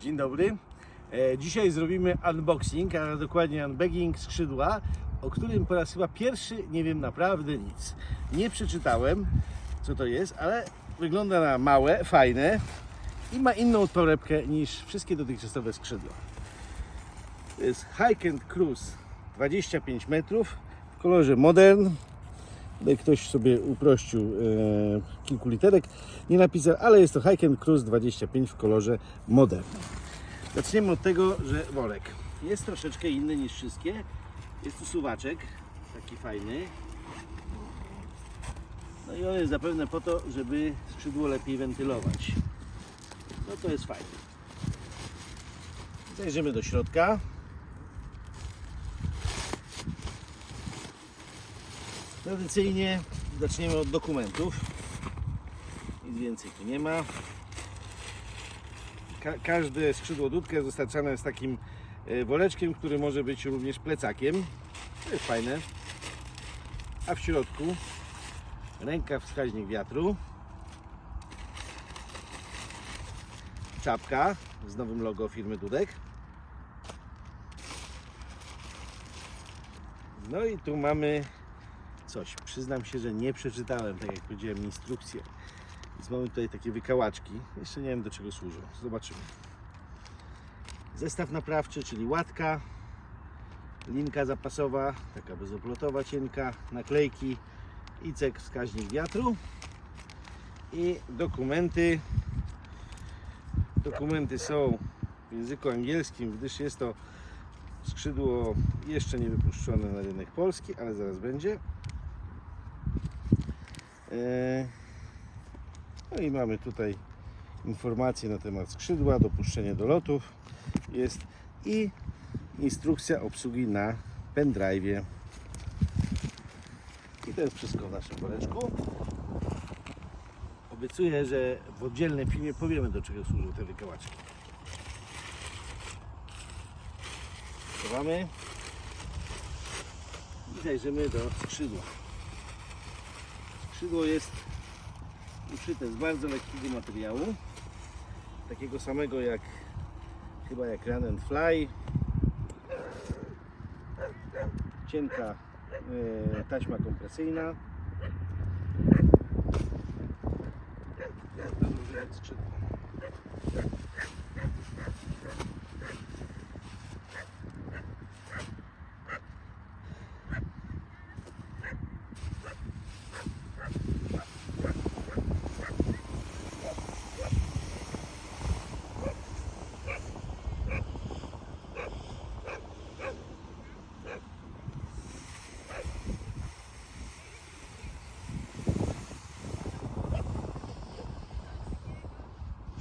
Dzień dobry. E, Dzisiaj zrobimy unboxing, a dokładnie unbagging skrzydła, o którym po raz chyba pierwszy nie wiem naprawdę nic. Nie przeczytałem, co to jest, ale wygląda na małe, fajne i ma inną torebkę niż wszystkie dotychczasowe skrzydła. To jest Hike and Cruise 25 metrów w kolorze modern. Ktoś sobie uprościł e, kilku literek, nie napisał, ale jest to Hike and Cruise 25 w kolorze modern. Zaczniemy od tego, że worek jest troszeczkę inny niż wszystkie. Jest tu suwaczek, taki fajny. No i on jest zapewne po to, żeby skrzydło lepiej wentylować. No to jest fajne. Zajrzymy do środka. Tradycyjnie zaczniemy od dokumentów. Nic więcej tu nie ma. Ka każde skrzydło dudka jest dostarczane z takim e, woreczkiem, który może być również plecakiem. To jest fajne. A w środku ręka wskaźnik wiatru. Czapka z nowym logo firmy Dudek. No i tu mamy coś. Przyznam się, że nie przeczytałem, tak jak powiedziałem, instrukcję. Więc mamy tutaj takie wykałaczki. Jeszcze nie wiem do czego służą. Zobaczymy. Zestaw naprawczy, czyli łatka, linka zapasowa, taka bezoplotowa cienka, naklejki, icek, wskaźnik wiatru i dokumenty. Dokumenty są w języku angielskim, gdyż jest to skrzydło jeszcze nie wypuszczone na rynek polski, ale zaraz będzie. Eee, no i mamy tutaj informacje na temat skrzydła, dopuszczenie do lotów jest i instrukcja obsługi na pendrive'ie. I to jest wszystko w naszym woreczku. Obiecuję, że w oddzielnym filmie powiemy do czego służą te wykałaczki. Schowamy i zajrzymy do skrzydła. Skrzydło jest uszyte z bardzo lekkiego materiału, takiego samego jak chyba jak Run and Fly. Cienka e, taśma kompresyjna. Tam używać skrzydła.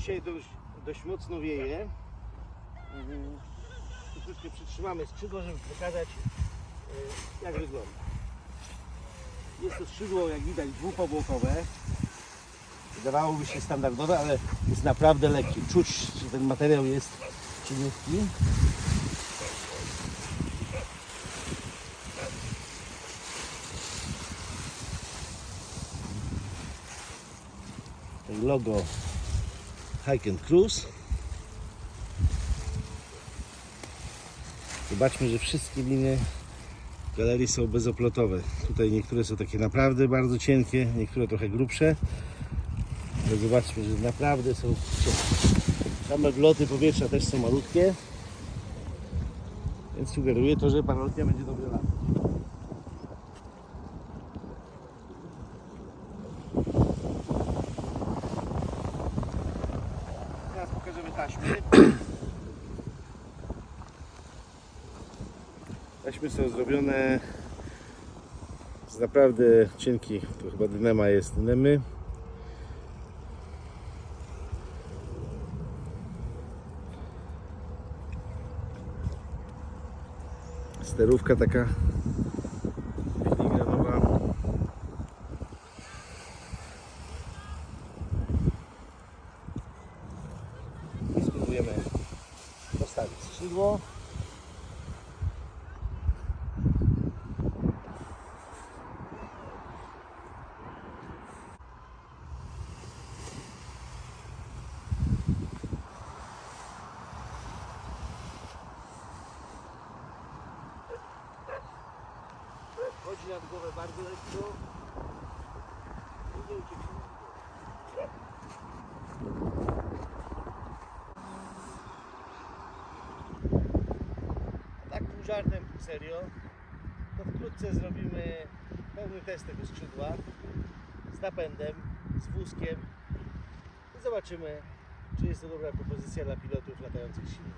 Dzisiaj dość, dość mocno wieje. Mhm. Troszeczkę przytrzymamy skrzydło, żeby pokazać e, jak wygląda. Jest to skrzydło, jak widać, dwupowłokowe. Wydawałoby się standardowe, ale jest naprawdę lekkie. Czuć, że ten materiał jest cieniutki. Logo Hike and Cruise. Zobaczmy, że wszystkie liny galerii są bezoplotowe. Tutaj niektóre są takie naprawdę bardzo cienkie, niektóre trochę grubsze. Ale zobaczmy, że naprawdę są. Same wloty powietrza też są malutkie. Więc sugeruję to, że parolotnia będzie dobrze latać. taśmy. Są zrobione z naprawdę cienkich, to chyba dynema jest dynemy. Sterówka taka skrzydło. Chodzi nad głowę bardzo lekko. Nie ucieknie. Pół serio, to wkrótce zrobimy pełny test tego skrzydła z napędem, z wózkiem i zobaczymy, czy jest to dobra propozycja dla pilotów latających silnikiem.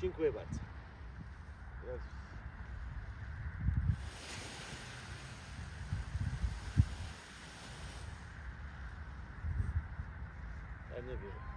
Dziękuję bardzo. Ja nie wiem.